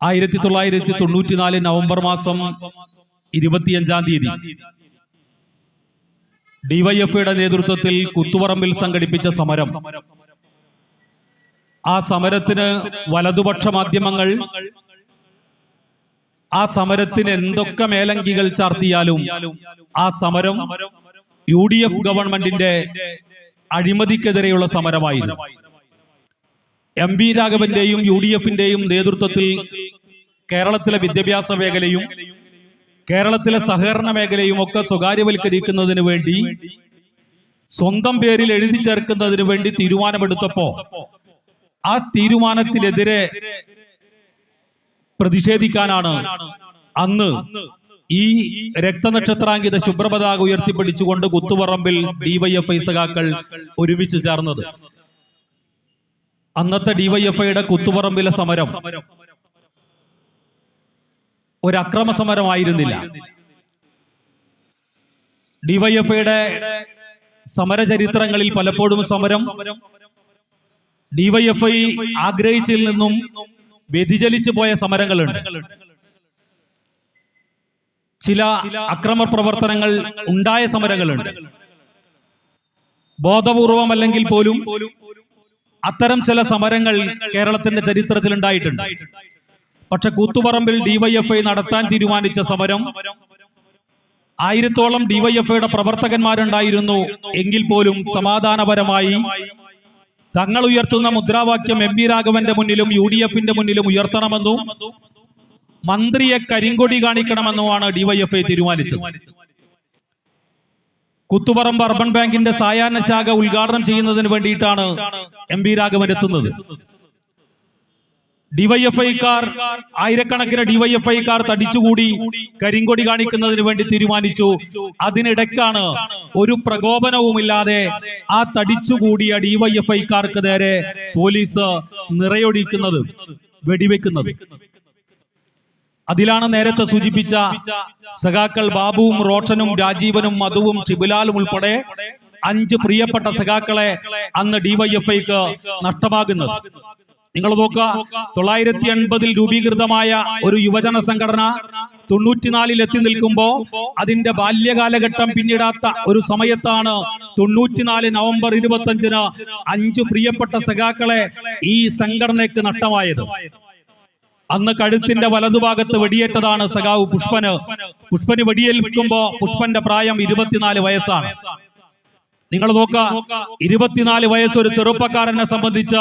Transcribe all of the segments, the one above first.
ആയിരത്തി തൊള്ളായിരത്തി തൊണ്ണൂറ്റിനാല് നവംബർ മാസം ഇരുപത്തിയഞ്ചാം തീയതി ഡിവൈഎഫ്ഐയുടെ നേതൃത്വത്തിൽ കുത്തുപറമ്പിൽ സംഘടിപ്പിച്ച സമരം. ആ സമരത്തിന് വലതുപക്ഷ മാധ്യമങ്ങൾ ആ സമരത്തിന് എന്തൊക്കെ മേലങ്കികൾ ചാർത്തിയാലും ആ സമരം യു ഡി എഫ് ഗവൺമെന്റിന്റെ അഴിമതിക്കെതിരെയുള്ള സമരമായിരുന്നു. എം വി രാഘവന്റെയും യു ഡി എഫിന്റെയും നേതൃത്വത്തിൽ കേരളത്തിലെ വിദ്യാഭ്യാസ മേഖലയും കേരളത്തിലെ സഹകരണ മേഖലയും ഒക്കെ സ്വകാര്യവൽക്കരിക്കുന്നതിന് വേണ്ടി സ്വന്തം പേരിൽ എഴുതി ചേർക്കുന്നതിന് വേണ്ടി തീരുമാനമെടുത്തപ്പോ ആ തീരുമാനത്തിനെതിരെ പ്രതിഷേധിക്കാനാണ് അന്ന് ഈ രക്തനക്ഷത്രാങ്കിത ശുഭ്രപതാക ഉയർത്തിപ്പിടിച്ചുകൊണ്ട് കുത്തുപറമ്പിൽ ഡിവൈഎഫ്ഐ സഖാക്കൾ ഒരുമിച്ച് ചേർന്നത്. അന്നത്തെ ഡിവൈഎഫ്ഐയുടെ കുത്തുപറമ്പിലെ സമരം ഒരു അക്രമ സമരമായിരുന്നില്ല ഡിവൈഎഫ്ഐയുടെ സമരചരിത്രങ്ങളിൽ പലപ്പോഴും സമരം ഡിവൈഎഫ്ഐ ആഗ്രഹിച്ചിൽ നിന്നും വ്യതിചലിച്ചു പോയ സമരങ്ങളുണ്ട്. ചില അക്രമ പ്രവർത്തനങ്ങൾ ഉണ്ടായ സമരങ്ങളുണ്ട്. ബോധപൂർവം അല്ലെങ്കിൽ പോലും അത്തരം ചില സമരങ്ങൾ കേരളത്തിന്റെ ചരിത്രത്തിൽ ഉണ്ടായിട്ടുണ്ട് പക്ഷെ കൂത്തുപറമ്പിൽ ഡിവൈഎഫ്ഐ നടത്താൻ തീരുമാനിച്ച സമരം ആയിരത്തോളം ഡിവൈഎഫ്ഐയുടെ പ്രവർത്തകന്മാരുണ്ടായിരുന്നു. എങ്കിൽ പോലും സമാധാനപരമായി തങ്ങൾ ഉയർത്തുന്ന മുദ്രാവാക്യം എം വി രാഘവന്റെ മുന്നിലും യു ഡി എഫിന്റെ മുന്നിലും ഉയർത്തണമെന്നും മന്ത്രിയെ കരിങ്കൊടി കാണിക്കണമെന്നുമാണ് ഡിവൈഎഫ്ഐ തീരുമാനിച്ചത്. കുത്തുപറമ്പ് അർബൻ ബാങ്കിന്റെ സായാഹ്ന ശാഖ ഉദ്ഘാടനം ചെയ്യുന്നതിന് വേണ്ടിയിട്ടാണ് എം വി രാഘവൻ എത്തുന്നത്. ഡിവൈഎഫ്ഐക്കാർ ആയിരക്കണക്കിന് ഡിവൈഎഫ്ഐക്കാർ തടിച്ചുകൂടി കരിങ്കൊടി കാണിക്കുന്നതിന് വേണ്ടി തീരുമാനിച്ചു. അതിനിടയ്ക്കാണ് ഒരു പ്രകോപനവുമില്ലാതെ ആ തടിച്ചുകൂടിയ ഡിവൈഎഫ്ഐക്കാർക്ക് നേരെ പോലീസ് നിറയൊഴിക്കുന്നത് വെടിവെക്കുന്നത്. അതിലാണ് നേരത്തെ സൂചിപ്പിച്ച സഖാക്കൾ ബാബുവും റോഷനും രാജീവനും മധുവും ചിബുലാലും ഉൾപ്പെടെ അഞ്ച് പ്രിയപ്പെട്ട സഖാക്കളെ അന്ന് ഡിവൈഎഫ്ഐക്ക് നഷ്ടമാകുന്നത്. നിങ്ങൾ നോക്കുക തൊള്ളായിരത്തി എൺപതിൽ രൂപീകൃതമായ ഒരു യുവജന സംഘടന തൊണ്ണൂറ്റിനാലിൽ എത്തി നിൽക്കുമ്പോ അതിന്റെ ബാല്യകാലഘട്ടം പിന്നിടാത്ത ഒരു സമയത്താണ് തൊണ്ണൂറ്റിനാല് നവംബർ ഇരുപത്തഞ്ചിന് അഞ്ചു പ്രിയപ്പെട്ട സഖാക്കളെ ഈ സംഘടനയ്ക്ക് നഷ്ടമായത്. അന്ന് കഴുത്തിന്റെ വലതുഭാഗത്ത് വെടിയേറ്റതാണ് സഖാവ് പുഷ്പന്. പുഷ്പന് വെടിയേൽക്കുമ്പോ പുഷ്പന്റെ പ്രായം ഇരുപത്തിനാല് വയസ്സാണ്. നിങ്ങൾ നോക്ക ഇരുപത്തിനാല് വയസ്സൊരു ചെറുപ്പക്കാരനെ സംബന്ധിച്ച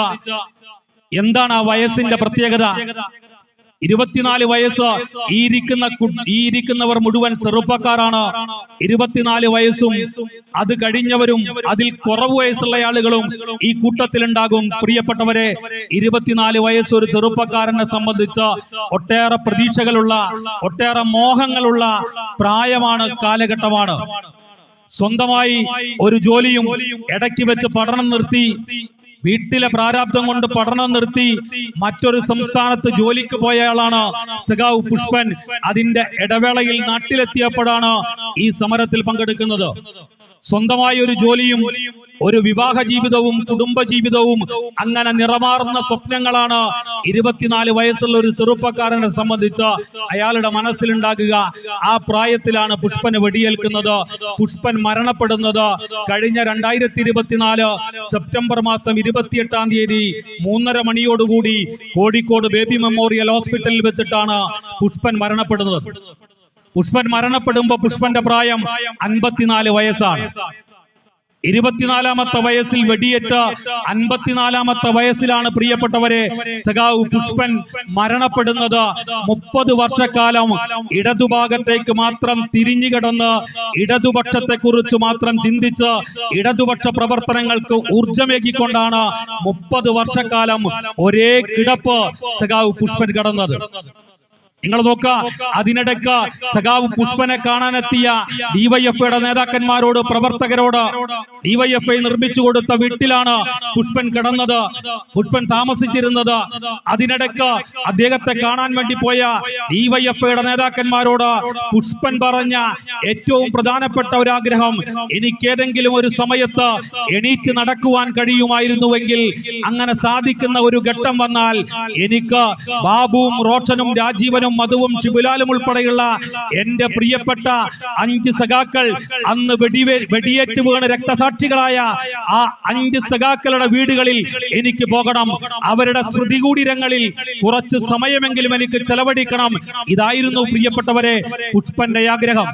എന്താണ് ആ വയസ്സിന്റെ പ്രത്യേകത? ഇരുപത്തിനാല് വയസ്സ്. ഈ ഇരിക്കുന്ന ഈ ഇരിക്കുന്നവർ മുഴുവൻ ചെറുപ്പക്കാരാണ്. ഇരുപത്തിനാല് വയസ്സും അത് കഴിഞ്ഞവരും അതിൽ കുറവ് വയസ്സുള്ള ആളുകളും ഈ കൂട്ടത്തിലുണ്ടാകും. പ്രിയപ്പെട്ടവരെ ഇരുപത്തിനാല് വയസ്സ് ഒരു ചെറുപ്പക്കാരനെ സംബന്ധിച്ച് ഒട്ടേറെ പ്രതീക്ഷകളുള്ള ഒട്ടേറെ മോഹങ്ങളുള്ള പ്രായമാണ് കാലഘട്ടമാണ്. സ്വന്തമായി ഒരു ജോലിയും ഇടയ്ക്ക് വെച്ച് പഠനം നിർത്തി വീട്ടിലെ പ്രാരാബ്ദം കൊണ്ട് പഠനം നിർത്തി മറ്റൊരു സംസ്ഥാനത്ത് ജോലിക്ക് പോയയാളാണ് സഖാവ് പുഷ്പൻ. അതിന്റെ ഇടവേളയിൽ നാട്ടിലെത്തിയപ്പോഴാണ് ഈ സമരത്തിൽ പങ്കെടുക്കുന്നത്. സ്വന്തമായ ഒരു ജോലിയും ഒരു വിവാഹ ജീവിതവും കുടുംബ ജീവിതവും അങ്ങനെ നിറമാറുന്ന സ്വപ്നങ്ങളാണ് ഇരുപത്തിനാല് വയസ്സുള്ള ഒരു ചെറുപ്പക്കാരനെ സംബന്ധിച്ച് അയാളുടെ മനസ്സിലുണ്ടാകുക. ആ പ്രായത്തിലാണ് പുഷ്പന് വെടിയേൽക്കുന്നത്. പുഷ്പൻ മരണപ്പെടുന്നത് കഴിഞ്ഞ രണ്ടായിരത്തി ഇരുപത്തിനാല് സെപ്റ്റംബർ മാസം ഇരുപത്തിയെട്ടാം തീയതി മൂന്നര മണിയോടുകൂടി കോഴിക്കോട് ബേബി മെമ്മോറിയൽ ഹോസ്പിറ്റലിൽ വെച്ചിട്ടാണ് പുഷ്പൻ മരണപ്പെടുന്നത്. പുഷ്പൻ മരണപ്പെടുമ്പോ പുഷ്പന്റെ പ്രായം അൻപത്തിനാല് വയസ്സാണ്. ഇരുപത്തിനാലാമത്തെ വയസ്സിൽ വെടിയേറ്റ അൻപത്തിനാലാമത്തെ വയസ്സിലാണ് പ്രിയപ്പെട്ടവരെ സഖാവ് പുഷ്പൻ മരണപ്പെടുന്നത്. മുപ്പത് വർഷക്കാലം ഇടതുഭാഗത്തേക്ക് മാത്രം തിരിഞ്ഞു കിടന്ന് ഇടതുപക്ഷത്തെ കുറിച്ച് മാത്രം ചിന്തിച്ച് ഇടതുപക്ഷ പ്രവർത്തനങ്ങൾക്ക് ഊർജമേകിക്കൊണ്ടാണ് മുപ്പത് വർഷക്കാലം ഒരേ കിടപ്പ് സഖാവ് പുഷ്പൻ കിടന്നത്. നിങ്ങൾ നോക്ക അതിനിടക്ക് സഖാവ് പുഷ്പനെ കാണാനെത്തിയ ഡിവൈഎഫ്ഐയുടെ നേതാക്കന്മാരോട് പ്രവർത്തകരോട് ഡിവൈഎഫ്ഐ നിർമ്മിച്ചു കൊടുത്ത വീട്ടിലാണ് പുഷ്പൻ കിടന്നത് പുഷ്പൻ താമസിച്ചിരുന്നത്. അതിനിടക്ക് അദ്ദേഹത്തെ കാണാൻ വേണ്ടി പോയ ഡിവൈഎഫ്ഐയുടെ നേതാക്കന്മാരോട് പുഷ്പൻ പറഞ്ഞ ഏറ്റവും പ്രധാനപ്പെട്ട ഒരു ആഗ്രഹം എനിക്ക് ഏതെങ്കിലും ഒരു സമയത്ത് എണീറ്റ് നടക്കുവാൻ കഴിയുമായിരുന്നുവെങ്കിൽ അങ്ങനെ സാധിക്കുന്ന ഒരു ഘട്ടം വന്നാൽ എനിക്ക് ബാബുവും റോഷനും രാജീവനും മധുവും ചിബുലാലും ഉൾപ്പെടെയുള്ള എന്റെ പ്രിയപ്പെട്ട അഞ്ച് സഖാക്കൾ അന്ന് വെടിവേ വെടിയേറ്റ് വീണ് രക്തസാക്ഷികളായ ആ അഞ്ച് സഖാക്കളുടെ വീടുകളിൽ എനിക്ക് പോകണം. അവരുടെ സ്മൃതികൂടിരങ്ങളിൽ കുറച്ച് സമയമെങ്കിലും എനിക്ക് ചെലവഴിക്കണം. ഇതായിരുന്നു പ്രിയപ്പെട്ടവരെ പുഷ്പന്റെ ആഗ്രഹം.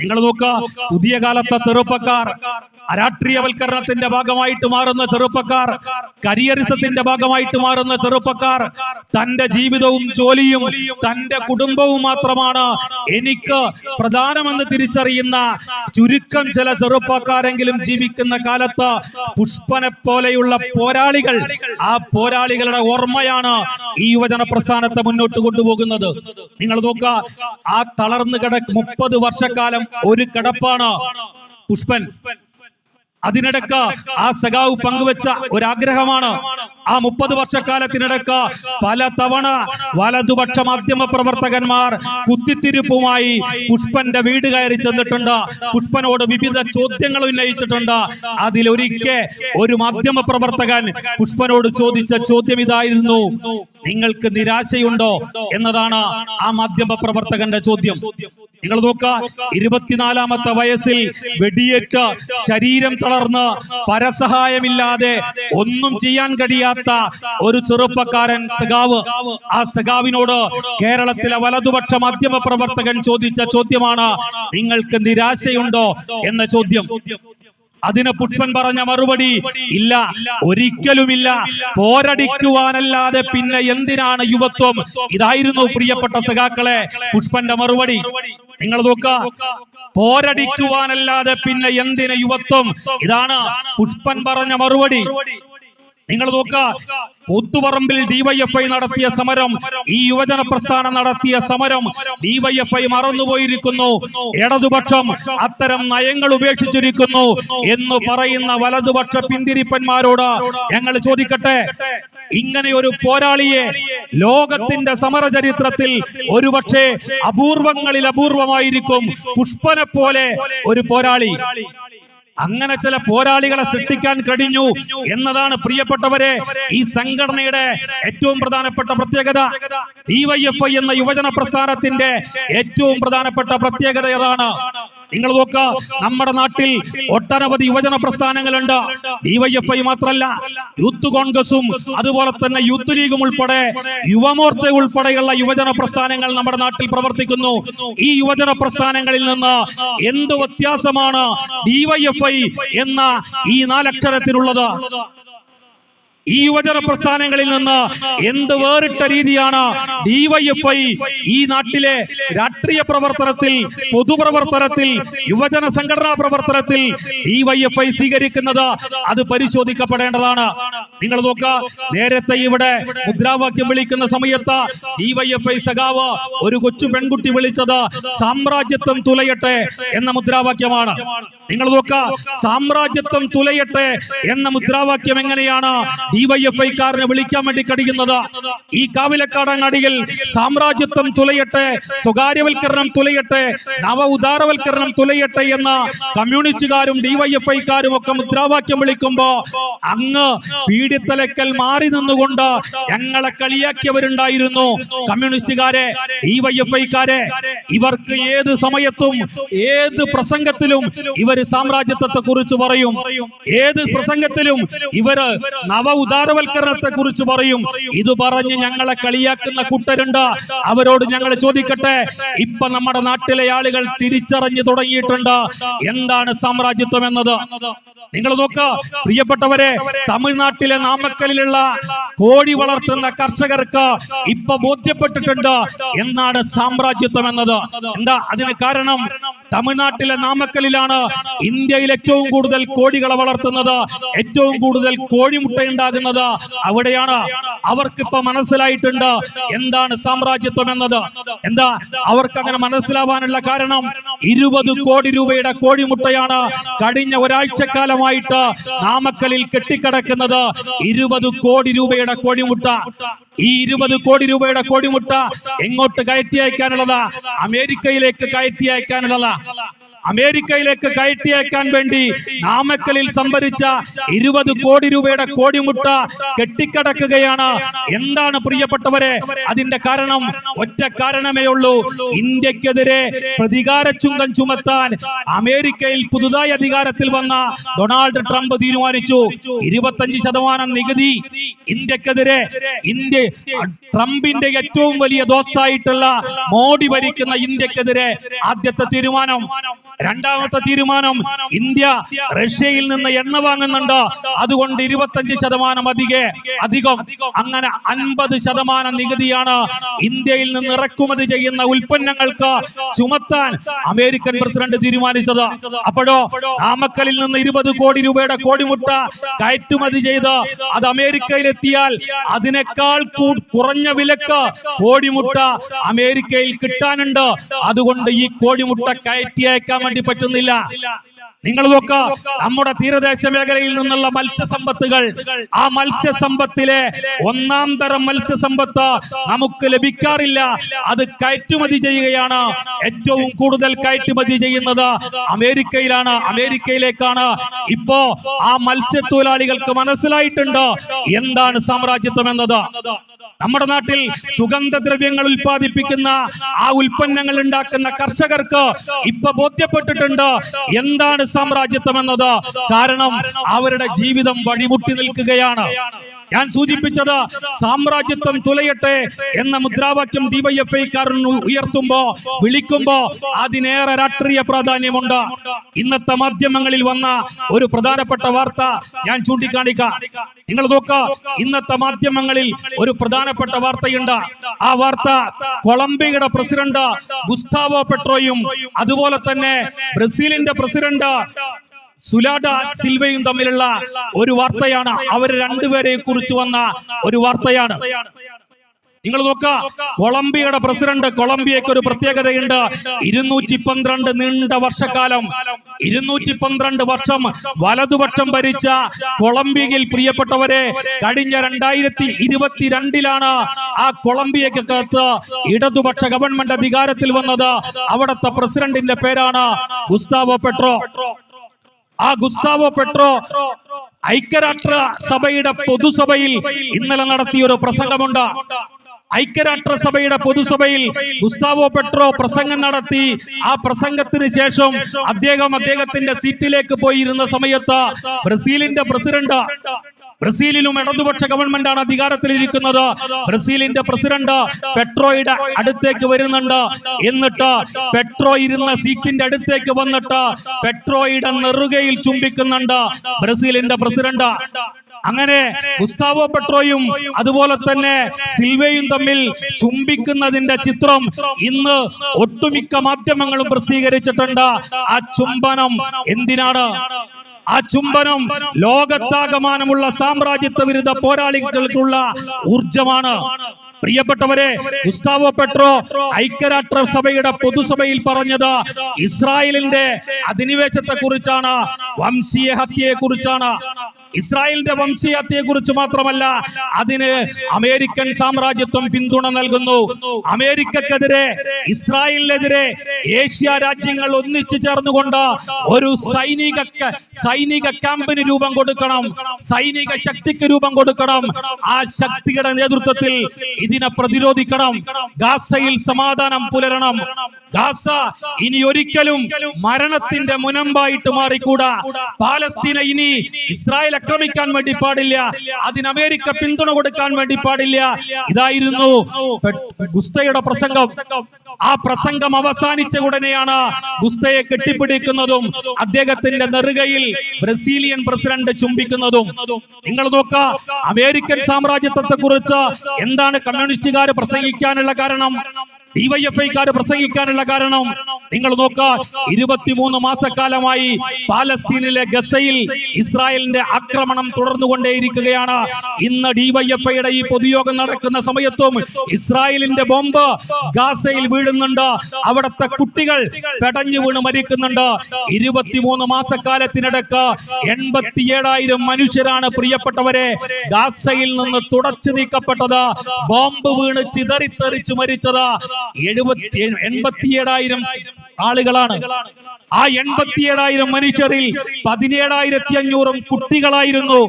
നിങ്ങൾ നോക്കുക പുതിയ കാലത്തെ ചെറുപ്പക്കാർ രാഷ്ട്രീയവൽക്കരണത്തിന്റെ ഭാഗമായിട്ട് മാറുന്ന ചെറുപ്പക്കാർ കരിയറിസത്തിന്റെ ഭാഗമായിട്ട് മാറുന്ന ചെറുപ്പക്കാർ തന്റെ ജീവിതവും ജോലിയും തന്റെ കുടുംബവും മാത്രമാണ്. എനിക്ക് പ്രധാനമെന്ന് തിരിച്ചറിയുന്ന ചുരുക്കം ചില ചെറുപ്പക്കാരെങ്കിലും ജീവിക്കുന്ന കാലത്ത് പുഷ്പനെ പോലെയുള്ള പോരാളികൾ ആ പോരാളികളുടെ ഓർമ്മയാണ് ഈ യുവജന പ്രസ്ഥാനത്തെ മുന്നോട്ട് കൊണ്ടുപോകുന്നത്. നിങ്ങൾ നോക്കുക ആ തളർന്നു കിടക്ക് മുപ്പത് വർഷക്കാലം ഒരു കിടപ്പാണ് പുഷ്പൻ. അതിനിടക്ക് ആ സഖാവ് പങ്കുവെച്ച ഒരാഗ്രഹമാണ്. ആ മുപ്പത് വർഷക്കാലത്തിനിടക്ക് പല തവണ വലതുപക്ഷ മാധ്യമ പ്രവർത്തകന്മാർ കുത്തിത്തിരിപ്പുമായി പുഷ്പന്റെ വീട് കയറി ചെന്നിട്ടുണ്ട്. പുഷ്പനോട് വിവിധ ചോദ്യങ്ങൾ ഉന്നയിച്ചിട്ടുണ്ട്. അതിലൊരിക്കെ ഒരു മാധ്യമ പ്രവർത്തകൻ പുഷ്പനോട് ചോദിച്ച ചോദ്യം ഇതായിരുന്നു. നിങ്ങൾക്ക് നിരാശയുണ്ടോ എന്നതാണ് ആ മാധ്യമ പ്രവർത്തകന്റെ ചോദ്യം. നിങ്ങൾ നോക്ക ഇരുപത്തിനാലാമത്തെ വയസ്സിൽ വെടിയേറ്റ് ശരീരം തളർന്ന് പരസഹായമില്ലാതെ ഒന്നും ചെയ്യാൻ കഴിയാത്ത ഒരു ചെറുപ്പക്കാരൻ സഖാവ്. ആ സഖാവിനോട് കേരളത്തിലെ വലതുപക്ഷ മാധ്യമ പ്രവർത്തകൻ ചോദിച്ച ചോദ്യമാണ് നിങ്ങൾക്ക് നിരാശയുണ്ടോ? എന്ന ചോദ്യം. അതിന് പുഷ്പൻ പറഞ്ഞ മറുപടി ഇല്ല ഒരിക്കലുമില്ല. പോരടിക്കുവാനല്ലാതെ പിന്നെ എന്തിനാണ് യുവത്വം? ഇതായിരുന്നു പ്രിയപ്പെട്ട സഖാക്കളെ പുഷ്പന്റെ മറുപടി. നിങ്ങൾ നോക്ക പോരടിക്കുവാനല്ലാതെ പിന്നെ എന്തിന് യുവത്വം? ഇതാണ് പുഷ്പൻ പറഞ്ഞ മറുപടി. നിങ്ങൾ നോക്ക കൂത്തുപറമ്പിൽ ഡിവൈഎഫ്ഐ നടത്തിയ സമരം ഈ യുവജന പ്രസ്ഥാനം നടത്തിയ സമരം ഡിവൈഎഫ്ഐ മറന്നുപോയിരിക്കുന്നു. ഇടതുപക്ഷം അത്തരം നയങ്ങൾ ഉപേക്ഷിച്ചിരിക്കുന്നു എന്ന് പറയുന്ന വലതുപക്ഷ പിന്തിരിപ്പന്മാരോട് ഞങ്ങൾ ചോദിക്കട്ടെ? ഇങ്ങനെ ഒരു പോരാളിയെ ലോകത്തിന്റെ സമരചരിത്രത്തിൽ ഒരുപക്ഷെ അപൂർവങ്ങളിൽ അപൂർവമായിരിക്കും പുഷ്പനെ പോലെ ഒരു പോരാളി. അങ്ങനെ ചില പോരാളികളെ സൃഷ്ടിക്കാൻ കഴിഞ്ഞു എന്നതാണ് പ്രിയപ്പെട്ടവരെ ഈ സംഘടനയുടെ ഏറ്റവും പ്രധാനപ്പെട്ട പ്രത്യേകത. ഡിവൈഎഫ്ഐ എന്ന യുവജന പ്രസ്ഥാനത്തിന്റെ ഏറ്റവും പ്രധാനപ്പെട്ട പ്രത്യേകത ഏതാണ്? നിങ്ങൾ നോക്ക നമ്മുടെ നാട്ടിൽ ഒട്ടനവധി യുവജന പ്രസ്ഥാനങ്ങളുണ്ട്. ഡിവൈഎഫ്ഐ മാത്രമല്ല യൂത്ത് കോൺഗ്രസും അതുപോലെ തന്നെ യൂത്ത് ലീഗും ഉൾപ്പെടെ യുവമോർച്ച ഉൾപ്പെടെയുള്ള യുവജന പ്രസ്ഥാനങ്ങൾ നമ്മുടെ നാട്ടിൽ പ്രവർത്തിക്കുന്നു. ഈ യുവജന പ്രസ്ഥാനങ്ങളിൽ നിന്ന് എന്ത് വ്യത്യാസമാണ് ഡിവൈഎഫ്ഐ എന്ന ഈ നാലക്ഷരത്തിലുള്ളത് ഈ യുവജന പ്രസ്ഥാനങ്ങളിൽ നിന്ന് എന്ത് വേറിട്ട രീതിയാണ് ഡിവൈഎഫ്ഐ ഈ നാട്ടിലെ രാഷ്ട്രീയ പ്രവർത്തനത്തിൽ പൊതുപ്രവർത്തനത്തിൽ യുവജന സംഘടനാ പ്രവർത്തനത്തിൽ ഡിവൈഎഫ്ഐ സ്വീകരിക്കുന്നത് അത് പരിശോധിക്കപ്പെടേണ്ടതാണ്. നിങ്ങൾ നോക്ക നേരത്തെ ഇവിടെ മുദ്രാവാക്യം വിളിക്കുന്ന സമയത്ത് ഡിവൈഎഫ്ഐ സഖാവ് ഒരു കൊച്ചു പെൺകുട്ടി വിളിച്ചത് സാമ്രാജ്യത്വം തുലയട്ടെ എന്ന മുദ്രാവാക്യമാണ്. നിങ്ങൾ നോക്ക സാമ്രാജ്യത്വം തുലയട്ടെ എന്ന മുദ്രാവാക്യം എങ്ങനെയാണ് ഡിവൈഎഫ്ഐക്കാരനെ വിളിക്കാൻ വേണ്ടി കഴിയുന്നത് ഈ കാവിലക്കാടങ്ങാടിയിൽ സാമ്രാജ്യത്വം തുലയട്ടെ സ്വകാര്യവൽക്കരണം തുലയട്ടെ നവ ഉദാരവൽക്കരണം തുലയട്ടെ എന്ന കമ്മ്യൂണിസ്റ്റുകാരും ഡിവൈഎഫ്ഐക്കാരും ഒക്കെ മുദ്രാവാക്യം വിളിക്കുമ്പോ അങ്ങ് പീഡിത്തലക്കൽ മാറി നിന്നുകൊണ്ട് ഞങ്ങളെ കളിയാക്കിയവരുണ്ടായിരുന്നു. കമ്മ്യൂണിസ്റ്റുകാരെ ഡിവൈഎഫ്ഐക്കാരെ ഇവർക്ക് ഏത് സമയത്തും ഏത് പ്രസംഗത്തിലും ഇവർ സാമ്രാജ്യത്വത്തെ കുറിച്ച് പറയും. ഏത് പ്രസംഗത്തിലും ഇവർ നവ ഉദാരവൽക്കരണത്തെ കുറിച്ച് പറയും. ഇത് പറഞ്ഞ് ഞങ്ങളെ കളിയാക്കുന്ന കുട്ടരുണ്ട്. അവരോട് ഞങ്ങൾ ചോദിക്കട്ടെ ഇപ്പൊ നമ്മുടെ നാട്ടിലെ ആളുകൾ തിരിച്ചറിഞ്ഞു തുടങ്ങിയിട്ടുണ്ട്. എന്താണ് സാമ്രാജ്യത്വം എന്നത്? നിങ്ങൾ നോക്ക പ്രിയപ്പെട്ടവരെ തമിഴ്നാട്ടിലെ നാമക്കലിലുള്ള കോഴി വളർത്തുന്ന കർഷകർക്ക് ഇപ്പൊ ബോധ്യപ്പെട്ടിട്ടുണ്ട്. എന്താണ് സാമ്രാജ്യത്വം എന്നത്? എന്താ അതിന് കാരണം? തമിഴ്നാട്ടിലെ നാമക്കലിലാണ് ഇന്ത്യയിൽ ഏറ്റവും കൂടുതൽ കോഴികളെ വളർത്തുന്നത് ഏറ്റവും കൂടുതൽ കോഴിമുട്ട ഉണ്ടാകുന്നത്. അവിടെയാണ് അവർക്കിപ്പോ മനസ്സിലായിട്ടുണ്ട് എന്താണ് സാമ്രാജ്യത്വം എന്നത്. എന്താ? അവർക്ക് അങ്ങനെ മനസ്സിലാവാനുള്ള കാരണം ഇരുപത് കോടി രൂപയുടെ കോഴിമുട്ടയാണ് കഴിഞ്ഞ ഒരാഴ്ചക്കാലമായിട്ട് നാമക്കലിൽ കെട്ടിക്കിടക്കുന്നത് ഇരുപത് കോടി രൂപയുടെ കോഴിമുട്ട. ഈ ഇരുപത് കോടി രൂപയുടെ കോടിമുട്ട എങ്ങോട്ട് കയറ്റി അയക്കാനുള്ളതാ? അമേരിക്കയിലേക്ക് കയറ്റി അയക്കാനുള്ളതാ. അമേരിക്കയിലേക്ക് കയറ്റി അയക്കാൻ വേണ്ടി നാമക്കലിൽ സംഭരിച്ച ഇരുപത് കോടി രൂപയുടെ കോടിമുട്ട കെട്ടിക്കടക്കുകയാണ്. എന്താണ് പ്രിയപ്പെട്ടവരെ? അതിന്റെ കാരണം ഒറ്റ കാരണമേ ഉള്ളൂ. ഇന്ത്യക്കെതിരെ പ്രതികാര ചുങ്കം ചുമത്താൻ അമേരിക്കയിൽ പുതുതായി അധികാരത്തിൽ വന്ന ഡൊണാൾഡ് ട്രംപ് തീരുമാനിച്ചു. ഇരുപത്തഞ്ച് ശതമാനം നികുതി ഇന്ത്യക്കെതിരെ ഇന്ത്യ ട്രംപിന്റെ ഏറ്റവും വലിയ ദോസ്തായിട്ടുള്ള മോഡി ഭരിക്കുന്ന ഇന്ത്യക്കെതിരെ ആദ്യത്തെ തീരുമാനം രണ്ടാമത്തെ തീരുമാനം ഇന്ത്യ റഷ്യയിൽ നിന്ന് എണ്ണ വാങ്ങുന്നുണ്ട്. അതുകൊണ്ട് ഇരുപത്തഞ്ച് ശതമാനം അധിക അധികം. അങ്ങനെ അൻപത് ശതമാനം നികുതിയാണ് ഇന്ത്യയിൽ നിന്ന് ഇറക്കുമതി ചെയ്യുന്ന ഉൽപ്പന്നങ്ങൾക്ക് ചുമത്താൻ അമേരിക്കൻ പ്രസിഡന്റ് തീരുമാനിച്ചത്. അപ്പോഴോ നാമക്കലിൽ നിന്ന് ഇരുപത് കോടി രൂപയുടെ കോടിമുട്ട കയറ്റുമതി ചെയ്ത് അത് അമേരിക്കയിലെത്തിയാൽ അതിനേക്കാൾ കുറഞ്ഞ വിലക്ക് കോടിമുട്ട അമേരിക്കയിൽ കിട്ടാനുണ്ട്. അതുകൊണ്ട് ഈ കോടിമുട്ട കയറ്റി അയക്കാൻ വേണ്ടി പറ്റുന്നില്ല. നിങ്ങൾ നോക്ക നമ്മുടെ തീരദേശ മേഖലയിൽ നിന്നുള്ള മത്സ്യസമ്പത്തുകൾ ആ മത്സ്യസമ്പത്തിലെ ഒന്നാം തരം മത്സ്യസമ്പത്ത് നമുക്ക് ലഭിക്കാറില്ല. അത് കയറ്റുമതി ചെയ്യുകയാണ്. ഏറ്റവും കൂടുതൽ കയറ്റുമതി ചെയ്യുന്നത് അമേരിക്കയിലാണ്. അമേരിക്കയിലേക്കാണ്. ഇപ്പോ ആ മത്സ്യത്തൊഴിലാളികൾക്ക് മനസ്സിലായിട്ടുണ്ട്. എന്താണ് സാമ്രാജ്യത്വം എന്നത്? നമ്മുടെ നാട്ടിൽ സുഗന്ധദ്രവ്യങ്ങൾ ഉൽപ്പാദിപ്പിക്കുന്ന ആ ഉൽപ്പന്നങ്ങൾ ഉണ്ടാക്കുന്ന കർഷകർക്ക് ഇപ്പൊ ബോധ്യപ്പെട്ടിട്ടുണ്ട്. എന്താണ് സാമ്രാജ്യത്വം എന്നത്? കാരണം അവരുടെ ജീവിതം വഴിമുട്ടി നിൽക്കുകയാണ്. ഞാൻ സൂചിപ്പിച്ചത് സാമ്രാജ്യത്വം തുലയട്ടെ എന്ന മുദ്രാവാക്യം ഡിവൈഎഫ്ഐക്കാരൻ ഉയർത്തുമ്പോ വിളിക്കുമ്പോ അതിനേറെ രാഷ്ട്രീയ പ്രാധാന്യമുണ്ട്. ഇന്നത്തെ മാധ്യമങ്ങളിൽ വന്ന ഒരു പ്രധാനപ്പെട്ട വാർത്ത ഞാൻ ചൂണ്ടിക്കാണിക്കാം. നിങ്ങൾ നോക്ക ഇന്നത്തെ മാധ്യമങ്ങളിൽ ഒരു പ്രധാനപ്പെട്ട വാർത്തയുണ്ട്. ആ വാർത്ത കൊളംബിയയുടെ പ്രസിഡന്റ് ഗുസ്താവോ പെട്രോയും അതുപോലെ തന്നെ ബ്രസീലിന്റെ പ്രസിഡന്റ് സുലാഡ സിൽവയും തമ്മിലുള്ള ഒരു വാർത്തയാണ്. അവർ രണ്ടുപേരെയും കുറിച്ച് വന്ന ഒരു വാർത്തയാണ്. നിങ്ങൾ നോക്ക കൊളംബിയയുടെ പ്രസിഡന്റ് കൊളംബിയക്ക് ഒരു പ്രത്യേകതയുണ്ട്. ഇരുന്നൂറ്റി പന്ത്രണ്ട് നീണ്ട വർഷക്കാലം. ഇരുന്നൂറ്റി പന്ത്രണ്ട് വർഷം വലതുപക്ഷം ഭരിച്ച കൊളംബിയയിൽ പ്രിയപ്പെട്ടവരെ കഴിഞ്ഞ രണ്ടായിരത്തി ഇരുപത്തിരണ്ടിലാണ് ആ കൊളംബിയക്കകത്ത് ഇടതുപക്ഷ ഗവൺമെന്റ് അധികാരത്തിൽ വന്നത്. അവിടുത്തെ പ്രസിഡന്റിന്റെ പേരാണ് ഗുസ്താവോ പെട്രോ. ആ ഗുസ്താവോ പെട്രോ ഐക്യരാഷ്ട്ര സഭയുടെ പൊതുസഭയിൽ ഇന്നലെ നടത്തിയ ഒരു പ്രസംഗമുണ്ട്. ഐക്യരാഷ്ട്രസഭയുടെ പൊതുസഭയിൽ ഗുസ്താവോ പെട്രോ പ്രസംഗം നടത്തി. ആ പ്രസംഗത്തിന് ശേഷം അദ്ദേഹം അദ്ദേഹത്തിന്റെ സീറ്റിലേക്ക് പോയിരുന്ന സമയത്ത് ബ്രസീലിന്റെ പ്രസിഡന്റ് ബ്രസീലിലും ഇടതുപക്ഷ ഗവൺമെന്റാണ് അധികാരത്തിലിരിക്കുന്നത്. ബ്രസീലിന്റെ പ്രസിഡന്റ് പെട്രോയുടെ അടുത്തേക്ക് വരുന്നുണ്ട്. എന്നിട്ട് പെട്രോ ഇരുന്ന സീറ്റിന്റെ അടുത്തേക്ക് വന്നിട്ട് പെട്രോയുടെ നെറുകയിൽ ചുംബിക്കുന്നുണ്ട് ബ്രസീലിന്റെ പ്രസിഡന്റ്. അങ്ങനെ ഗുസ്താവോ പെട്രോയും അതുപോലെ തന്നെ സിൽവയും തമ്മിൽ ചുംബിക്കുന്നതിന്റെ ചിത്രം ഇന്ന് ഒട്ടുമിക്ക മാധ്യമങ്ങളും പ്രസിദ്ധീകരിച്ചിട്ടുണ്ട്. ആ ചുംബനം എന്തിനാണ്? ആ ചുംബനം ലോകത്താകമാനമുള്ള സാമ്രാജ്യത്വ വിരുദ്ധ പോരാളികൾക്കുള്ള ഊർജമാണ് പ്രിയപ്പെട്ടവരെ ഗുസ്താവോ പെട്രോ ഐക്യരാഷ്ട്ര സഭയുടെ പൊതുസഭയിൽ പറഞ്ഞത് ഇസ്രായേലിന്റെ അധിനിവേശത്തെ കുറിച്ചാണ് വംശീയ ഹത്യയെ കുറിച്ചാണ് ഇസ്രായേലിന്റെ വംശീയത്തെ കുറിച്ച് മാത്രമല്ല അതിന് അമേരിക്കൻ സാമ്രാജ്യത്വം പിന്തുണ നൽകുന്നു. അമേരിക്കക്കെതിരെ ഇസ്രായേലിനെതിരെ ഏഷ്യ രാജ്യങ്ങൾ ഒന്നിച്ചു ചേർന്നുകൊണ്ട് ഒരു സൈനിക സൈനിക ക്യാമ്പിന് രൂപം കൊടുക്കണം. സൈനിക ശക്തിക്ക് രൂപം കൊടുക്കണം. ആ ശക്തിയുടെ നേതൃത്വത്തിൽ ഇതിനെ പ്രതിരോധിക്കണം. ഗാസയിൽ സമാധാനം പുലരണം. ഗാസ ഇനി ഒരിക്കലും മരണത്തിന്റെ മുനമ്പായിട്ട് മാറിക്കൂടാ. പാലസ്തീന ഇനി ഇസ്രായേൽ ആക്രമിക്കാൻ വേണ്ടി പാടില്ല. അതിന് അമേരിക്ക പിന്തുണ കൊടുക്കാൻ വേണ്ടി പാടില്ല. ഇതായിരുന്നു ഗുസ്തയുടെ പ്രസംഗം. ആ പ്രസംഗം അവസാനിച്ച ഉടനെയാണ് ഗുസ്തയെ കെട്ടിപ്പിടിക്കുന്നതും അദ്ദേഹത്തിന്റെ നെറുകയിൽ ബ്രസീലിയൻ പ്രസിഡന്റ് ചുംബിക്കുന്നതും. നിങ്ങൾ നോക്ക അമേരിക്കൻ സാമ്രാജ്യത്വത്തെ കുറിച്ച് എന്താണ് കമ്മ്യൂണിസ്റ്റുകാർ പ്രസംഗിക്കാനുള്ള കാരണം? ഡിവൈഎഫ്ഐക്കാർ പ്രസംഗിക്കാനുള്ള കാരണം നിങ്ങൾ നോക്കാ ഇരുപത്തിമൂന്ന് മാസക്കാലമായി പാലസ്തീനിലെ ഗസയിൽ ഇസ്രായേലിന്റെ ആക്രമണം തുടർന്നുകൊണ്ടേയിരിക്കുകയാണ്. ഇന്ന് ഡിവൈഎഫ്ഐയുടെ ഈ പൊതുയോഗം നടക്കുന്ന സമയത്തും ഇസ്രായേലിന്റെ ബോംബ് ഗാസയിൽ വീഴുന്നുണ്ട്. അവിടുത്തെ കുട്ടികൾ പെടഞ്ഞു വീണ് മരിക്കുന്നുണ്ട്. ഇരുപത്തിമൂന്ന് മാസക്കാലത്തിനിടക്ക് എൺപത്തിയേഴായിരം മനുഷ്യരാണ് പ്രിയപ്പെട്ടവരെ ഗാസയിൽ നിന്ന് തുടച്ചു നീക്കപ്പെട്ടത്. ബോംബ് വീണ് ചിതറിത്തെറിച്ച് മരിച്ചത്. എഴുപത്തി എൺപത്തിയേഴായിരം ആളുകളാണ്. ആ എൺപത്തിയേഴായിരം മനുഷ്യരിൽ പതിനേഴായിരത്തി അഞ്ഞൂറും കുട്ടികളായിരുന്നു.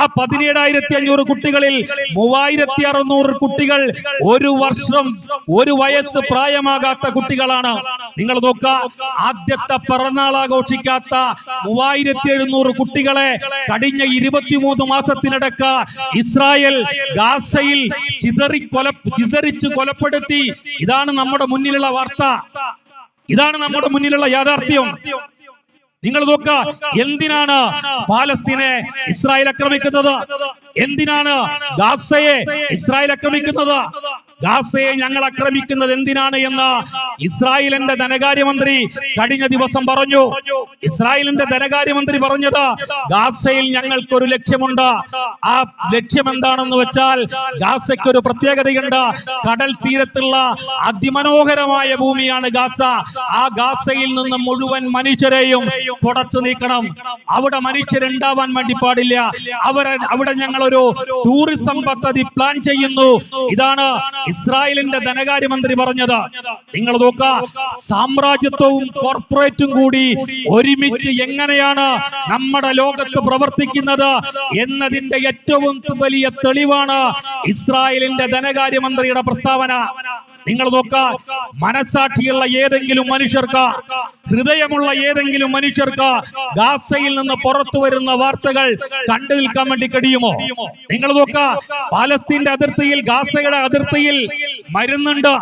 ആ പതിനേഴായിരത്തി അഞ്ഞൂറ് കുട്ടികളിൽ മൂവായിരത്തി അറുന്നൂറ് കുട്ടികൾ ഒരു വർഷം ഒരു വയസ്സ് പ്രായമാകാത്ത കുട്ടികളാണ്. നിങ്ങൾ നോക്ക ആദ്യത്തെ പിറന്നാൾ ആഘോഷിക്കാത്ത മൂവായിരത്തി എഴുന്നൂറ് കുട്ടികളെ കഴിഞ്ഞ ഇരുപത്തിമൂന്ന് മാസത്തിനിടക്ക് ഇസ്രായേൽ ഗാസയിൽ ചിതറി കൊല ചിതറിച്ച് കൊലപ്പെടുത്തി. ഇതാണ് നമ്മുടെ മുന്നിലുള്ള വാർത്ത. ഇതാണ് നമ്മുടെ മുന്നിലുള്ള യാഥാർത്ഥ്യം. നിങ്ങൾ നോക്ക എന്തിനാണ് പാലസ്തീനെ ഇസ്രായേൽ ആക്രമിക്കുന്നത്? എന്തിനാണ് ഗാസയെ ഇസ്രായേൽ ആക്രമിക്കുന്നത്? ഗാസയെ ഞങ്ങൾ ആക്രമിക്കുന്നത് എന്തിനാണ് എന്ന് ഇസ്രായേലിന്റെ ധനകാര്യമന്ത്രി കഴിഞ്ഞ ദിവസം പറഞ്ഞു. ഇസ്രായേലിന്റെ ധനകാര്യമന്ത്രി പറഞ്ഞത് ഗാസയിൽ ഞങ്ങൾക്ക് ഒരു ലക്ഷ്യമുണ്ട്. ആ ലക്ഷ്യം എന്താണെന്ന് വെച്ചാൽ ഗാസയ്ക്ക് ഒരു പ്രത്യേകതയുണ്ട്. കടൽ തീരത്തുള്ള അതിമനോഹരമായ ഭൂമിയാണ് ഗാസ. ആ ഗാസയിൽ നിന്ന് മുഴുവൻ മനുഷ്യരെയും തുടച്ചു നീക്കണം. അവിടെ മനുഷ്യരുണ്ടാവാൻ വേണ്ടി പാടില്ല. അവരെ അവിടെ ഞങ്ങൾ ഒരു ടൂറിസം പദ്ധതി പ്ലാൻ ചെയ്യുന്നു. ഇതാണ് ഇസ്രായേലിന്റെ ധനകാര്യമന്ത്രി പറഞ്ഞത്. നിങ്ങൾ നോക്ക സാമ്രാജ്യത്വവും കോർപ്പറേറ്റും കൂടി ഒരുമിച്ച് എങ്ങനെയാണ് നമ്മുടെ ലോകത്ത് പ്രവർത്തിക്കുന്നത് എന്നതിന്റെ ഏറ്റവും വലിയ തെളിവാണ് ഇസ്രായേലിന്റെ ധനകാര്യമന്ത്രിയുടെ പ്രസ്താവന. നിങ്ങൾ നോക്ക മനസാക്ഷിയുള്ള ഏതെങ്കിലും മനുഷ്യർക്ക് ഹൃദയമുള്ള ഏതെങ്കിലും മനുഷ്യർക്ക് ഗാസയിൽ നിന്ന് പുറത്തു വരുന്ന വാർത്തകൾ കണ്ടു നിൽക്കാൻ വേണ്ടി കഴിയുമോ? നിങ്ങൾ നോക്ക പാലസ്തീന്റെ അതിർത്തിയിൽ ഗാസയുടെ അതിർത്തിയിൽ മരുന്നുണ്ട്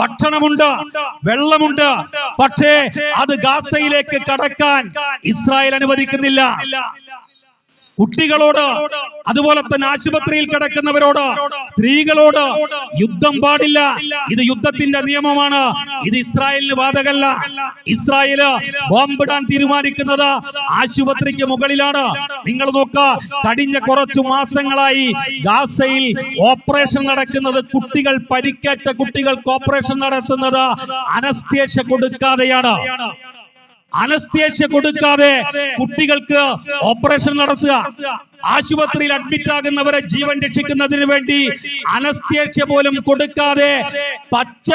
ഭക്ഷണമുണ്ട് വെള്ളമുണ്ട്. പക്ഷേ അത് ഗാസയിലേക്ക് കടക്കാൻ ഇസ്രായേൽ അനുവദിക്കുന്നില്ല. കുട്ടികളോട് അതുപോലെ തന്നെ ആശുപത്രിയിൽ കിടക്കുന്നവരോട് സ്ത്രീകളോട് യുദ്ധം പാടില്ല. ഇത് യുദ്ധത്തിന്റെ നിയമമാണ്. ഇത് ഇസ്രായേലിന് ബാധകല്ല. ഇസ്രായേൽ ബോംബിടാൻ തീരുമാനിക്കുന്നത് ആശുപത്രിക്ക് മുകളിലാണ്. നിങ്ങൾ നോക്ക കഴിഞ്ഞ കുറച്ചു മാസങ്ങളായി ഗാസയിൽ ഓപ്പറേഷൻ നടക്കുന്നത് കുട്ടികൾ പരിക്കേറ്റ കുട്ടികൾക്ക് ഓപ്പറേഷൻ നടത്തുന്നത് അനസ്തേഷ്യ കൊടുക്കാതെയാണ്. അനസ്തേഷ്യ കൊടുക്കാതെ കുട്ടികൾക്ക് ഓപ്പറേഷൻ നടത്തുക. ആശുപത്രിയിൽ അഡ്മിറ്റ് ആകുന്നവരെ ജീവൻ രക്ഷിക്കുന്നതിന് വേണ്ടി അനസ്തേഷ്യ പോലും കൊടുക്കാതെ പച്ച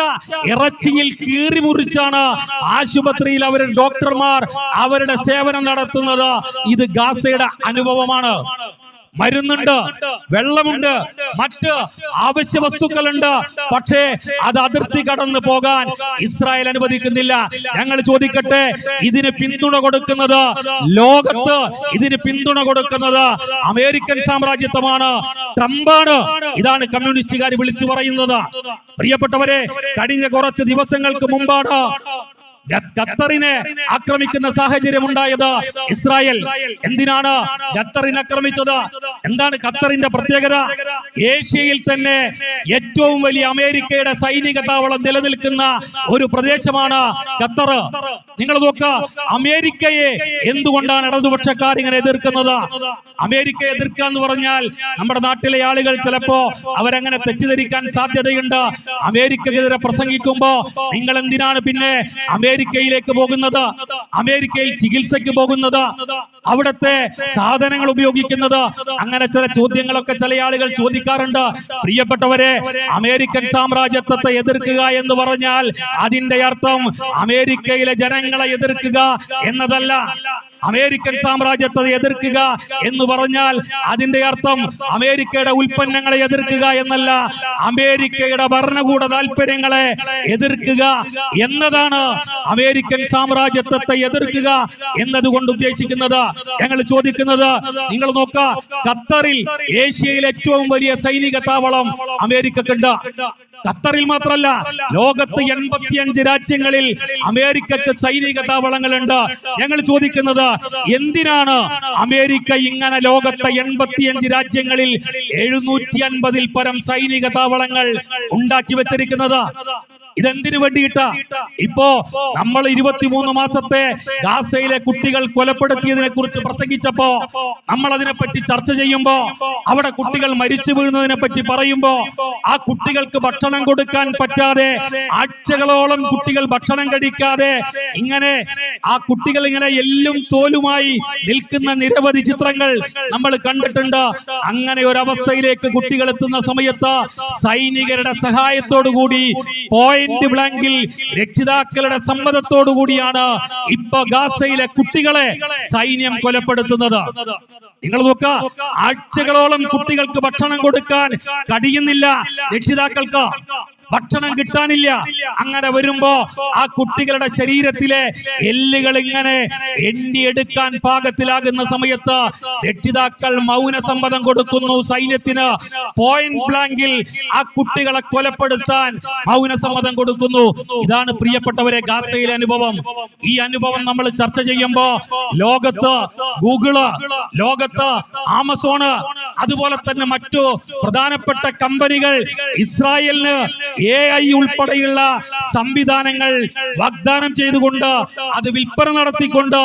ഇറച്ചിയിൽ കീറി മുറിച്ചാണ് ആശുപത്രിയിൽ അവരുടെ ഡോക്ടർമാർ അവരുടെ സേവനം നടത്തുന്നത്. ഇത് ഗാസയുടെ അനുഭവമാണ്. മരുന്നുണ്ട് വെള്ളമുണ്ട് മറ്റ് ആവശ്യ വസ്തുക്കളുണ്ട്. പക്ഷേ അത് അതിർത്തി കടന്നു പോകാൻ ഇസ്രായേൽ അനുവദിക്കുന്നില്ല. ഞങ്ങൾ ചോദിക്കട്ടെ ഇതിന് പിന്തുണ കൊടുക്കുന്നത് ലോകത്ത് ഇതിന് പിന്തുണ കൊടുക്കുന്നത് അമേരിക്കൻ സാമ്രാജ്യത്വമാണ്. ട്രംപാണ്. ഇതാണ് കമ്മ്യൂണിസ്റ്റുകാർ വിളിച്ചു പറയുന്നത്. പ്രിയപ്പെട്ടവരെ കഴിഞ്ഞ കുറച്ച് ദിവസങ്ങൾക്ക് മുമ്പാണ് ഖത്തറിനെ ആക്രമിക്കുന്ന സാഹചര്യം ഉണ്ടായത് ഇസ്രായേൽ. എന്തിനാണ് ഖത്തറിനെ ആക്രമിച്ചത്? എന്താണ് ഖത്തറിന്റെ പ്രത്യേകത? ഏഷ്യയിൽ തന്നെ ഏറ്റവും വലിയ അമേരിക്കയുടെ സൈനിക താവളം നിലനിൽക്കുന്ന ഒരു പ്രദേശമാണ് ഖത്തർ. നിങ്ങൾ നോക്ക അമേരിക്കയെ എന്തുകൊണ്ടാണ് ഇടതുപക്ഷക്കാർ ഇങ്ങനെ എതിർക്കുന്നത്? അമേരിക്ക എതിർക്കുക എന്ന് പറഞ്ഞാൽ നമ്മുടെ നാട്ടിലെ ആളുകൾ ചിലപ്പോ അവരങ്ങനെ തെറ്റിദ്ധരിക്കാൻ സാധ്യതയുണ്ട്. അമേരിക്കക്കെതിരെ പ്രസംഗിക്കുമ്പോ നിങ്ങൾ എന്തിനാണ് പിന്നെ അമേരിക്കയിലേക്ക് പോകുന്നത് അമേരിക്കയിൽ ചികിത്സയ്ക്ക് പോകുന്നത് അവിടുത്തെ സാധനങ്ങൾ ഉപയോഗിക്കുന്നത്. അങ്ങനെ ചില ചോദ്യങ്ങളൊക്കെ ചില ആളുകൾ ചോദിക്കാറുണ്ട്. പ്രിയപ്പെട്ടവരെ അമേരിക്കൻ സാമ്രാജ്യത്വത്തെ എതിർക്കുക എന്ന് പറഞ്ഞാൽ അതിന്റെ അർത്ഥം അമേരിക്കയിലെ ജനങ്ങളെ എതിർക്കുക എന്നതല്ല. അമേരിക്കൻ സാമ്രാജ്യത്തെ എതിർക്കുക എന്ന് പറഞ്ഞാൽ അതിന്റെ അർത്ഥം അമേരിക്കയുടെ ഉൽപ്പന്നങ്ങളെ എതിർക്കുക എന്നല്ല അമേരിക്കയുടെ ഭരണകൂട താല്പര്യങ്ങളെ എതിർക്കുക എന്നതാണ് അമേരിക്കൻ സാമ്രാജ്യത്വത്തെ എതിർക്കുക എന്നതുകൊണ്ട് ഉദ്ദേശിക്കുന്നത്. ഞങ്ങൾ ചോദിക്കുന്നത് നിങ്ങൾ നോക്ക ഖത്തറിൽ ഏഷ്യയിൽ ഏറ്റവും വലിയ സൈനിക താവളം അമേരിക്കക്കുണ്ട്. ഖത്തറിൽ മാത്രമല്ല ലോകത്ത് എൺപത്തിയഞ്ച് രാജ്യങ്ങളിൽ അമേരിക്കക്ക് സൈനിക താവളങ്ങളുണ്ട്. ഞങ്ങൾ ചോദിക്കുന്നത് എന്തിനാണ് അമേരിക്ക ഇങ്ങനെ ലോകത്തെ എൺപത്തിയഞ്ച് രാജ്യങ്ങളിൽ എഴുന്നൂറ്റി അൻപതിൽ പരം സൈനിക താവളങ്ങൾ ഉണ്ടാക്കി വെച്ചിരിക്കുന്നത്? ഇതെന്തിനു വേണ്ടിയിട്ടാ? ഇപ്പോ നമ്മൾ ഇരുപത്തിമൂന്ന് മാസത്തെ ഗാസയിലെ കുട്ടികൾ കൊലപ്പെടുത്തിയതിനെ കുറിച്ച് പ്രസംഗിച്ചപ്പോ നമ്മൾ അതിനെപ്പറ്റി ചർച്ച ചെയ്യുമ്പോ അവിടെ കുട്ടികൾ മരിച്ചു വീഴുന്നതിനെ പറ്റി പറയുമ്പോ ആ കുട്ടികൾക്ക് ഭക്ഷണം കൊടുക്കാൻ പറ്റാതെ ആഴ്ചകളോളം കുട്ടികൾ ഭക്ഷണം കഴിക്കാതെ ഇങ്ങനെ ആ കുട്ടികൾ ഇങ്ങനെ എല്ലും തോലുമായി നിൽക്കുന്ന നിരവധി ചിത്രങ്ങൾ നമ്മൾ കണ്ടിട്ടുണ്ട്. അങ്ങനെ ഒരു അവസ്ഥയിലേക്ക് കുട്ടികൾ എത്തുന്ന സമയത്ത് സൈനികരുടെ സഹായത്തോടു കൂടി പോയിന്റ് ബ്ലാങ്കിൽ രക്ഷിതാക്കളുടെ സമ്മതത്തോടു കൂടിയാണ് ഇപ്പൊ ഗാസയിലെ കുട്ടികളെ സൈന്യം കൊലപ്പെടുത്തുന്നത്. നിങ്ങൾ നോക്ക ആഴ്ചകളോളം കുട്ടികൾക്ക് ഭക്ഷണം കൊടുക്കാൻ കഴിയുന്നില്ല രക്ഷിതാക്കൾക്ക്. ഭക്ഷണം കിട്ടാനില്ല. അങ്ങനെ വരുമ്പോ ആ കുട്ടികളുടെ ശരീരത്തിലെ എല്ലുകൾ ഇങ്ങനെ എണ്ണിയെടുക്കാൻ പാകത്തിലാകുന്ന സമയത്ത് രക്ഷിതാക്കൾ മൗനസമ്മതം കൊടുക്കുന്നു സൈന്യത്തിന്. പോയിന്റ് ബ്ലാങ്കിൽ ആ കുട്ടികളെ കൊലപ്പെടുത്താൻ മൗനസമ്മതം കൊടുക്കുന്നു. ഇതാണ് പ്രിയപ്പെട്ടവരെ ഗാസയിലെ അനുഭവം. ഈ അനുഭവം നമ്മൾ ചർച്ച ചെയ്യുമ്പോ ലോകത്ത് ഗൂഗിൾ ലോകത്ത് ആമസോണ് അതുപോലെ തന്നെ മറ്റു പ്രധാനപ്പെട്ട കമ്പനികൾ ഇസ്രായേലിന് എ ഐ ഉൾപ്പെടെയുള്ള സംവിധാനങ്ങൾ വാഗ്ദാനം ചെയ്തുകൊണ്ട് അത് വിൽപ്പന നടത്തിക്കൊണ്ട്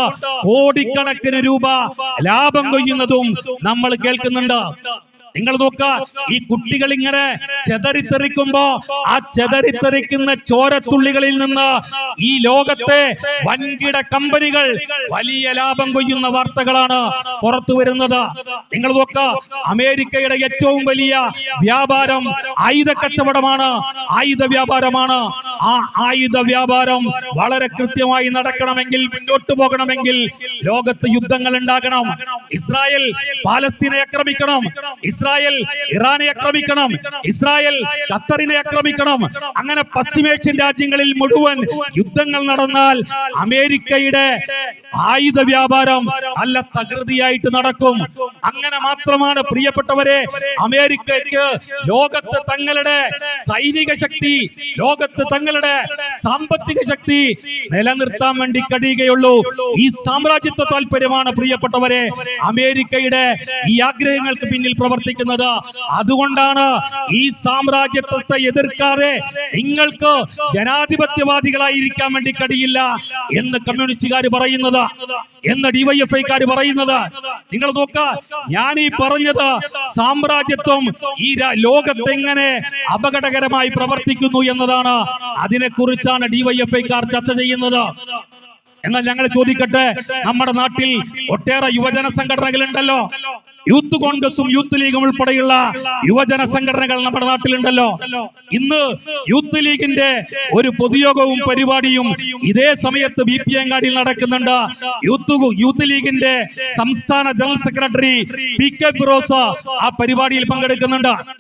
കോടിക്കണക്കിന് രൂപ ലാഭം കൊയ്യുന്നതും നമ്മൾ കേൾക്കുന്നുണ്ട്. നിങ്ങൾ നോക്ക ഈ കുട്ടികൾ ഇങ്ങനെ ചെതറിത്തെറിക്കുമ്പോ ആ ചെതറിത്തെറിക്കുന്ന ചോരത്തുള്ളികളിൽ നിന്ന് ഈ ലോകത്തെ വൻകിട കമ്പനികൾ വലിയ ലാഭം കൊയ്യുന്ന വാർത്തകളാണ് പുറത്തു വരുന്നത്. നിങ്ങൾ നോക്ക അമേരിക്കയുടെ ഏറ്റവും വലിയ വ്യാപാരം ആയുധ കച്ചവടമാണ് ആയുധ വ്യാപാരമാണ്. ആ ആയുധ വ്യാപാരം വളരെ കൃത്യമായി നടക്കണമെങ്കിൽ മുന്നോട്ട് പോകണമെങ്കിൽ ലോകത്ത് യുദ്ധങ്ങൾ ഉണ്ടാകണം. ഇസ്രായേൽ പാലസ്തീനെ ആക്രമിക്കണം. ഇസ്രായേൽ ഇറാനെ ആക്രമിക്കണം ഇസ്രായേൽ ഖത്തറിനെ ആക്രമിക്കണം. അങ്ങനെ പശ്ചിമേഷ്യൻ രാജ്യങ്ങളിൽ മുഴുവൻ യുദ്ധങ്ങൾ നടന്നാൽ അമേരിക്കയുടെ ആയുധ വ്യാപാരം അല്ല തകൃതിയായിട്ട് നടക്കും. അങ്ങനെ മാത്രമാണ് പ്രിയപ്പെട്ടവരെ അമേരിക്കയ്ക്ക് ലോകത്ത് തങ്ങളുടെ സൈനിക ശക്തി ലോകത്ത് തങ്ങളുടെ സാമ്പത്തിക ശക്തി നിലനിർത്താൻ വേണ്ടി കഴിയുകയുള്ളൂ. ഈ സാമ്രാജ്യത്വ താല്പര്യമാണ് പ്രിയപ്പെട്ടവരെ അമേരിക്കയുടെ ഈ ആഗ്രഹങ്ങൾക്ക് പിന്നിൽ പ്രവർത്തിക്കുന്നത്. അതുകൊണ്ടാണ് ഈ സാമ്രാജ്യത്വത്തെ എതിർക്കാതെ നിങ്ങൾക്ക് ജനാധിപത്യവാദികളായിരിക്കാൻ വേണ്ടി കഴിയില്ല എന്ന് കമ്മ്യൂണിസ്റ്റുകാർ പറയുന്നത്. എന്ന് ഡിവൈഎഫ്ഐക്കാർ പറയുന്നത്. നിങ്ങൾ നോക്ക ഞാൻ ഈ പറഞ്ഞത് സാമ്രാജ്യത്വം ഈ ലോകത്തെങ്ങനെ അപകടകരമായി പ്രവർത്തിക്കുന്നു എന്നതാണ്. അതിനെ കുറിച്ചാണ് ഡിവൈഎഫ്ഐക്കാർ ചർച്ച ചെയ്യുന്നത്. എന്നാൽ ഞങ്ങൾ ചോദിക്കട്ടെ നമ്മുടെ നാട്ടിൽ ഒട്ടേറെ യുവജന സംഘടനകൾ ഉണ്ടല്ലോ യൂത്ത് കോൺഗ്രസും യൂത്ത് ലീഗും ഉൾപ്പെടെയുള്ള യുവജന സംഘടനകൾ നമ്മുടെ നാട്ടിലുണ്ടല്ലോ. ഇന്ന് യൂത്ത് ലീഗിന്റെ ഒരു പൊതുയോഗവും പരിപാടിയും ഇതേ സമയത്ത് ബി പി അങ്ങാടിയിൽ നടക്കുന്നുണ്ട്. യൂത്ത് യൂത്ത് ലീഗിന്റെ സംസ്ഥാന general secretary P K Firoz ആ പരിപാടിയിൽ പങ്കെടുക്കുന്നുണ്ട്.